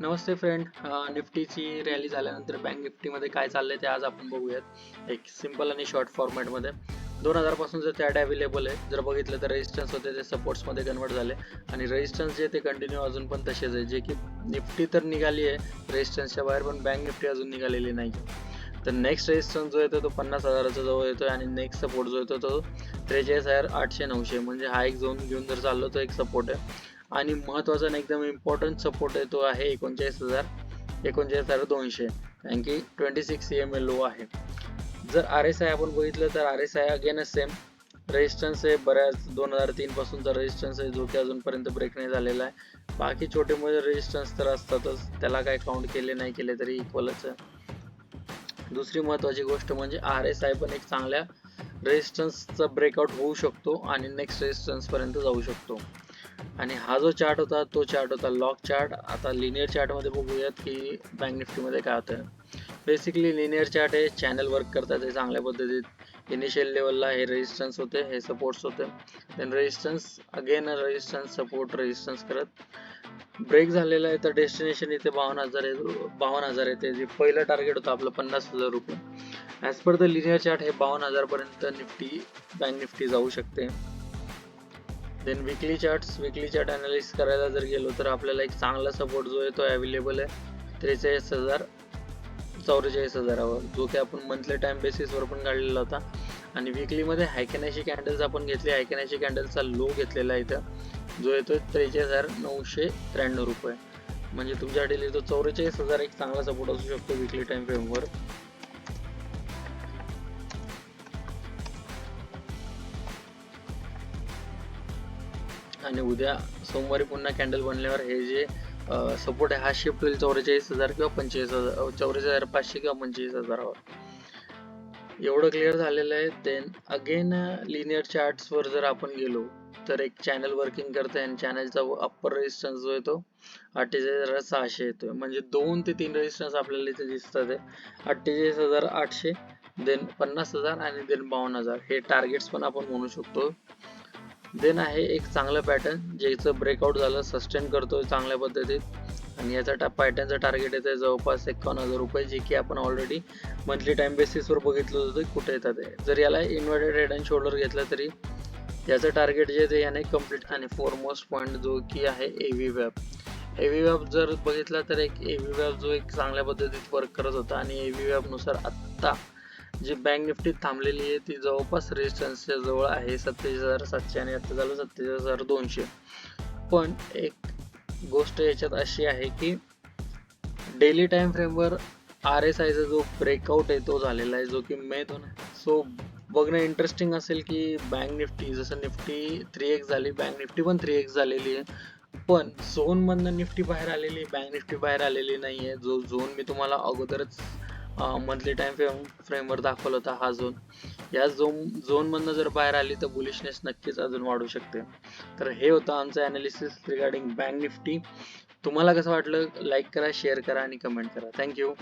नमस्ते friend निफ्टीची rally झाल्यानंतर bank निफ्टीमध्ये काय चाललंय ते आज आपण बघूयात. एक सिंपल आणि शॉर्ट फॉर्मॅटमध्ये दोन हजारपासून जर त्या अवेलेबल आहे जर बघितलं तर रेजिस्टन्स होते ते सपोर्ट्समध्ये कन्वर्ट झाले. आणि रेजिस्टन्स जे ते कंटिन्यू अजून पण तसेच आहे. जे की निफ्टी तर निघाली आहे रेजिस्टन्सच्या बाहेर पण बँक निफ्टी अजून निघालेली नाही तर नेक्स्ट रेजिस्टन्स जो येतो तो पन्नास हजाराचा जवळ येतो आणि नेक्स्ट सपोर्ट जो येतो तो त्रेचाळीस हजार आठशे नऊशे. म्हणजे हा एक झोन घेऊन जर चाललो तो एक सपोर्ट आहे. आणि महत्त्वाचा आणि एकदम इम्पॉर्टंट सपोर्ट आहे तो आहे एकोणचाळीस हजार एकोणचाळीस हजार दोनशे. कारण की twenty six C M A low आहे. जर आर एस आय आपण बघितलं तर आर एस आय अगेनच सेम रेजिस्टन्स आहे बऱ्याच. दोन हजार तीन पासूनचा रेजिस्टन्स आहे जो की अजूनपर्यंत ब्रेक नाही झालेला आहे. बाकी छोटे मोठे रेजिस्टन्स तर असतातच. त्याला काय काउंट केले नाही केले तरी इक्वलच आहे. दुसरी महत्त्वाची गोष्ट म्हणजे आर एस आय पण एक चांगल्या रेजिस्टन्सचा ब्रेकआउट होऊ शकतो आणि नेक्स्ट रेजिस्टन्सपर्यंत जाऊ शकतो. आणि हा जो चार्ट होता तो चार्ट होता लॉक चार्ट आता लिनियर चार्टमध्ये बघूयात की बँक निफ्टीमध्ये काय होतं बेसिकली लिनियर चार्ट हे चॅनल वर्क करतात हे चांगल्या पद्धतीत. इनिशियल लेवलला हे रेजिस्टन्स होते हे सपोर्ट्स होते. Then resistance again resistance support resistance करत. ब्रेक झालेला आहे तर डेस्टिनेशन इथे बावन्न हजार आहे बावन्न हजार येते जे पहिलं टार्गेट होतं आपलं पन्नास हजार रुपये. As per the linear chart हे बावन्न हजारपर्यंत निफ्टी बँक निफ्टी जाऊ शकते. Then weekly charts weekly chart analysis करायला जर गेलो तर आपल्याला एक चांगला सपोर्ट जो आहे तो अवेलेबल आहे. त्रेचाळीस हजार चौवेचाळीस हजारावर जो की आपण मंथली टाइम बेसिसवर पण काढलेला होता. आणि विकलीमध्ये हायकॅनाशी कॅन्डल्स आपण घेतले. हायकॅनाशी कॅन्डलचा लो घेतलेला आहे इथं. जो येतो त्रेचाळीस हजार नऊशे त्र्याण्णव रुपये. म्हणजे तुमच्यासाठी तो चौवेचाळीस हजार एक चांगला सपोर्ट असू शकतो विकली टाइम फ्रेमवर आणि उद्या सोमवारी पुन्हा कॅन्डल बनल्यावर हे जे सपोर्ट आहे हा शिफ्ट होईल चौवेचाळीस हजार किंवा पंचेचाळीस हजार चौवेचाळीस हजार पाचशे किंवा पंचेचाळीस हजारावर. एवढं क्लिअर झालेलं आहे देन अगेन लिनियर चार्ट्सवर जर आपण गेलो तर एक चॅनल वर्किंग करते आणि चॅनलचा अप्पर रेजिस्टन्स जो आहे तो अठ्ठेचाळीस हजार सहाशे येतोय. म्हणजे दोन ते तीन रेजिस्टन्स आपल्याला इथे दिसतात. आहे अठ्ठेचाळीस हजार आठशे देन पन्नास हजार आणि देन बावन्न हजार. हे टार्गेट्स पण आपण म्हणू शकतो. देन आहे एक चांगलं पॅटर्न ज्याचं ब्रेकआउट झालं सस्टेन करतो चांगल्या पद्धतीत. आणि याचा टा पॅटर्नचं टार्गेट येतं जवळपास एकावन्न हजार रुपये जे की आपण ऑलरेडी मंथली टाइम बेसिसवर बघितलं होतं कुठे येतात ते जर याला इन्व्हर्टेड हेड अँड शोल्डर घेतलं तरी याचं टार्गेट जे ते याने कंप्लीट आणि फोरमोस्ट पॉईंट जो की आहे ए व्ही वॅप एव्ही वॅप जर बघितला तर एक ए व्ही वॅप जो एक चांगल्या पद्धतीत वर्क करत होता आणि एव्ही वॅपनुसार आत्ता जी बँक निफ्टी थांबलेली आहे ती जवळपास रेजिस्टन्सच्या जवळ आहे सत्तेचाळीस हजार सातशे आणि आता झालं सत्तेचाळीस हजार दोनशे. पण एक गोष्ट याच्यात अशी आहे की डेली टाइम फ्रेमवर आर एस आयचा जो ब्रेकआउट आहे तो झालेला आहे जो की मे दोन सो बघणं इंटरेस्टिंग असेल की बँक निफ्टी जसं निफ्टी थ्री एक्स झाली बँक निफ्टी पण थ्री एक्स झालेली आहे. पण झोनमधनं निफ्टी बाहेर आलेली बँक निफ्टी बाहेर आलेली नाही आहे जो झोन मी तुम्हाला अगोदरच मंथली टाइम फ्रेम फ्रेमवर दाखवला होता हा झोन या झोन झोनमधनं जर बाहेर आली तर बुलिशनेस नक्कीच अजून वाढू शकते. तर हे होतं आमचं अनालिसिस रिगार्डिंग बँक निफ्टी तुम्हाला कसं वाटलं? लाईक करा शेअर करा आणि कमेंट करा. थँक्यू